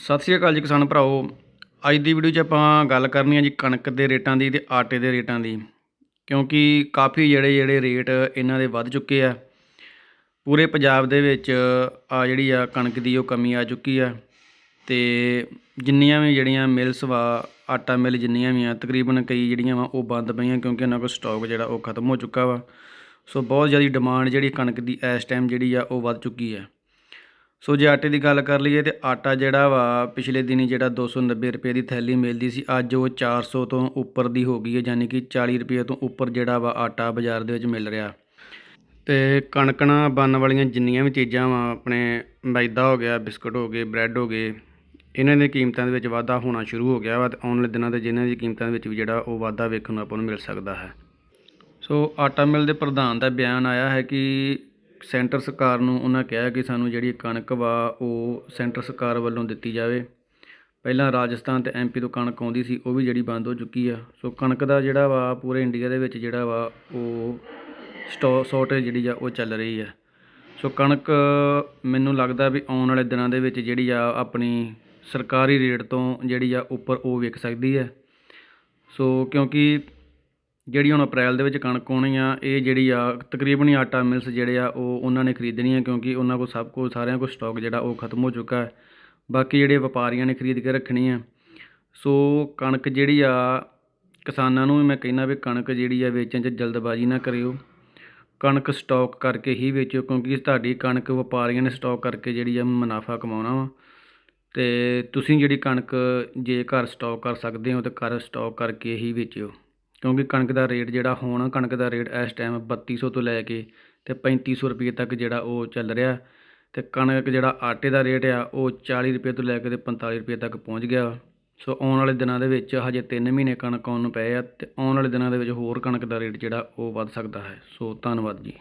ਸਤਿ ਸ਼੍ਰੀ ਅਕਾਲ ਜੀ ਕਿਸਾਨ ਭਰਾਓ ਅੱਜ ਦੀ ਵੀਡੀਓ 'ਚ ਆਪਾਂ ਗੱਲ ਕਰਨੀ ਹੈ ਜੀ ਕਣਕ ਦੇ ਰੇਟਾਂ ਦੀ ਤੇ ਆਟੇ ਦੇ ਰੇਟਾਂ ਦੀ। ਕਿਉਂਕਿ ਕਾਫੀ ਜਿਹੜੇ ਜਿਹੜੇ ਰੇਟ ਇਹਨਾਂ ਦੇ ਵੱਧ ਚੁੱਕੇ ਆ। ਪੂਰੇ ਪੰਜਾਬ ਦੇ ਵਿੱਚ ਆ ਜਿਹੜੀ ਆ ਕਣਕ ਦੀ ਉਹ ਕਮੀ ਆ ਚੁੱਕੀ ਆ। ਤੇ ਜਿੰਨੀਆਂ ਵੀ ਜਿਹੜੀਆਂ ਮਿਲਸ ਵਾ, ਆਟਾ ਮਿਲ ਜਿੰਨੀਆਂ ਵੀ ਆ, ਤਕਰੀਬਨ ਕਈ ਜਿਹੜੀਆਂ ਵਾ ਉਹ ਬੰਦ ਪਈਆਂ ਕਿਉਂਕਿ ਇਹਨਾਂ ਕੋਲ ਸਟਾਕ ਜਿਹੜਾ ਉਹ ਖਤਮ ਹੋ ਚੁੱਕਾ ਵਾ। ਸੋ ਬਹੁਤ ਜ਼ਿਆਦਾ ਡਿਮਾਂਡ ਜਿਹੜੀ ਕਣਕ ਦੀ ਇਸ ਟਾਈਮ ਜਿਹੜੀ ਆ ਉਹ ਵੱਧ ਚੁੱਕੀ ਆ। ਸੋ ਜੇ ਆਟੇ ਦੀ ਗੱਲ ਕਰ ਲਈਏ ਤੇ ਆਟਾ ਜਿਹੜਾ ਵਾ, ਪਿਛਲੇ ਦਿਨੀ ਜਿਹੜਾ 290 ਰੁਪਏ ਦੀ ਥੈਲੀ ਮਿਲਦੀ ਸੀ, ਅੱਜ ਉਹ 400 ਤੋਂ ਉੱਪਰ ਦੀ ਹੋ ਗਈ ਹੈ, ਯਾਨੀ ਕਿ 40 ਰੁਪਏ ਤੋਂ ਉੱਪਰ ਜਿਹੜਾ ਵਾ ਆਟਾ ਬਾਜ਼ਾਰ ਦੇ ਵਿੱਚ ਮਿਲ ਰਿਹਾ। ਤੇ ਕਣਕਣਾ ਬਣਨ ਵਾਲੀਆਂ ਜਿੰਨੀਆਂ ਵੀ ਚੀਜ਼ਾਂ ਵਾ, ਆਪਣੇ ਮੈਦਾ ਹੋ ਗਿਆ, ਬਿਸਕੁਟ ਹੋ ਗਏ, ਬ੍ਰੈਡ ਹੋ ਗਏ, ਇਹਨਾਂ ਦੀਆਂ ਕੀਮਤਾਂ ਦੇ ਵਿੱਚ ਵਾਧਾ ਹੋਣਾ ਸ਼ੁਰੂ ਹੋ ਗਿਆ ਵਾ ਤੇ ਆਉਣ ਵਾਲੇ ਦਿਨਾਂ 'ਤੇ ਜਿਨ੍ਹਾਂ ਦੀ ਕੀਮਤਾਂ ਦੇ ਵਿੱਚ ਵੀ ਜਿਹੜਾ ਉਹ ਵਾਧਾ ਵੇਖਣ ਨੂੰ ਆਪਾਂ ਨੂੰ ਮਿਲ ਸਕਦਾ ਹੈ। ਸੋ ਆਟਾ ਮਿਲ ਦੇ ਪ੍ਰਧਾਨ ਦਾ ਬਿਆਨ ਆਇਆ ਹੈ ਕਿ ਸੈਂਟਰ ਸਰਕਾਰ ਨੂੰ ਉਹਨਾਂ ਕਿਹਾ ਕਿ ਸਾਨੂੰ ਜਿਹੜੀ ਕਣਕ ਵਾ ਉਹ ਸੈਂਟਰ ਸਰਕਾਰ ਵੱਲੋਂ ਦਿੱਤੀ ਜਾਵੇ। ਪਹਿਲਾਂ ਰਾਜਸਥਾਨ ਤੇ ਐਮਪੀ ਤੋਂ ਕਣਕ ਆਉਂਦੀ ਸੀ, ਉਹ ਵੀ ਜਿਹੜੀ ਬੰਦ ਹੋ ਚੁੱਕੀ ਆ। ਸੋ ਕਣਕ ਦਾ ਜਿਹੜਾ ਵਾ ਪੂਰੇ ਇੰਡੀਆ ਦੇ ਵਿੱਚ ਜਿਹੜਾ ਵਾ ਉਹ ਸਟੋ ਸ਼ਾਰਟੇਜ ਜਿਹੜੀ ਆ ਉਹ ਚੱਲ ਰਹੀ ਆ। ਸੋ ਕਣਕ ਮੈਨੂੰ ਲੱਗਦਾ ਵੀ ਆਉਣ ਵਾਲੇ ਦਿਨਾਂ ਦੇ ਵਿੱਚ ਜਿਹੜੀ ਆ ਆਪਣੀ ਸਰਕਾਰੀ ਰੇਟ ਤੋਂ ਜਿਹੜੀ ਆ ਉੱਪਰ ਉਹ ਵਿਕ ਸਕਦੀ ਹੈ ਸੋ ਕਿਉਂਕਿ ਜਿਹੜੀ ਹੁਣ ਅਪ੍ਰੈਲ ਦੇ ਵਿੱਚ ਕਣਕ ਆਉਣੀ ਆ, ਇਹ ਜਿਹੜੀ ਆ, ਤਕਰੀਬਨ ਹੀ ਆਟਾ ਮਿਲਸ ਜਿਹੜੇ ਆ, ਉਹ ਉਹਨਾਂ ਨੇ ਖਰੀਦਣੀ ਆ ਕਿਉਂਕਿ ਉਹਨਾਂ ਕੋਲ ਸਭ ਕੋਲ ਸਾਰਿਆਂ ਕੋਲ ਸਟਾਕ ਜਿਹੜਾ ਉਹ ਖਤਮ ਹੋ ਚੁੱਕਾ ਹੈ। ਬਾਕੀ ਜਿਹੜੇ ਵਪਾਰੀਆਂ ਨੇ ਖਰੀਦ ਕੇ ਰੱਖਣੀ ਆ। ਸੋ ਕਣਕ ਜਿਹੜੀ ਆ, ਕਿਸਾਨਾਂ ਨੂੰ ਮੈਂ ਕਹਿੰਦਾ ਵੀ ਕਣਕ ਜਿਹੜੀ ਆ ਵੇਚਣ 'ਚ ਜਲਦਬਾਜ਼ੀ ਨਾ ਕਰਿਓ। ਕਣਕ ਸਟਾਕ ਕਰਕੇ ਹੀ ਵੇਚਿਓ ਕਿਉਂਕਿ ਤੁਹਾਡੀ ਕਣਕ ਵਪਾਰੀਆਂ ਨੇ ਸਟਾਕ ਕਰਕੇ ਜਿਹੜੀ ਆ ਮੁਨਾਫਾ ਕਮਾਉਣਾ ਵਾ। ਤੇ ਤੁਸੀਂ ਜਿਹੜੀ ਕਣਕ ਜੇ ਘਰ ਸਟਾਕ ਕਰ ਸਕਦੇ ਹੋ ਤਾਂ ਘਰ ਸਟਾਕ ਕਰਕੇ ਹੀ ਵੇਚਿਓ। ਕਿਉਂਕਿ ਕਣਕ ਦਾ ਰੇਟ ਜਿਹੜਾ ਹੁਣ, ਕਣਕ ਦਾ ਰੇਟ ਇਸ ਟਾਈਮ 3200 ਤੋਂ ਲੈ ਕੇ ਤੇ 3500 ਰੁਪਏ ਤੱਕ ਜਿਹੜਾ ਉਹ ਚੱਲ ਰਿਹਾ। ਤੇ ਕਣਕ ਜਿਹੜਾ ਆਟੇ ਦਾ ਰੇਟ ਆ, ਉਹ 40 ਰੁਪਏ ਤੋਂ ਲੈ ਕੇ ਤੇ 45 ਰੁਪਏ ਤੱਕ ਪਹੁੰਚ ਗਿਆ। ਸੋ ਆਉਣ ਵਾਲੇ ਦਿਨਾਂ ਦੇ ਵਿੱਚ ਹਜੇ 3 ਮਹੀਨੇ ਕਣਕ ਆਉਣ ਨੂੰ ਪਏ ਆ ਤੇ ਆਉਣ ਵਾਲੇ ਦਿਨਾਂ ਦੇ ਵਿੱਚ ਹੋਰ ਕਣਕ ਦਾ ਰੇਟ ਜਿਹੜਾ ਉਹ ਵੱਧ ਸਕਦਾ ਹੈ। ਸੋ ਧੰਨਵਾਦ ਜੀ।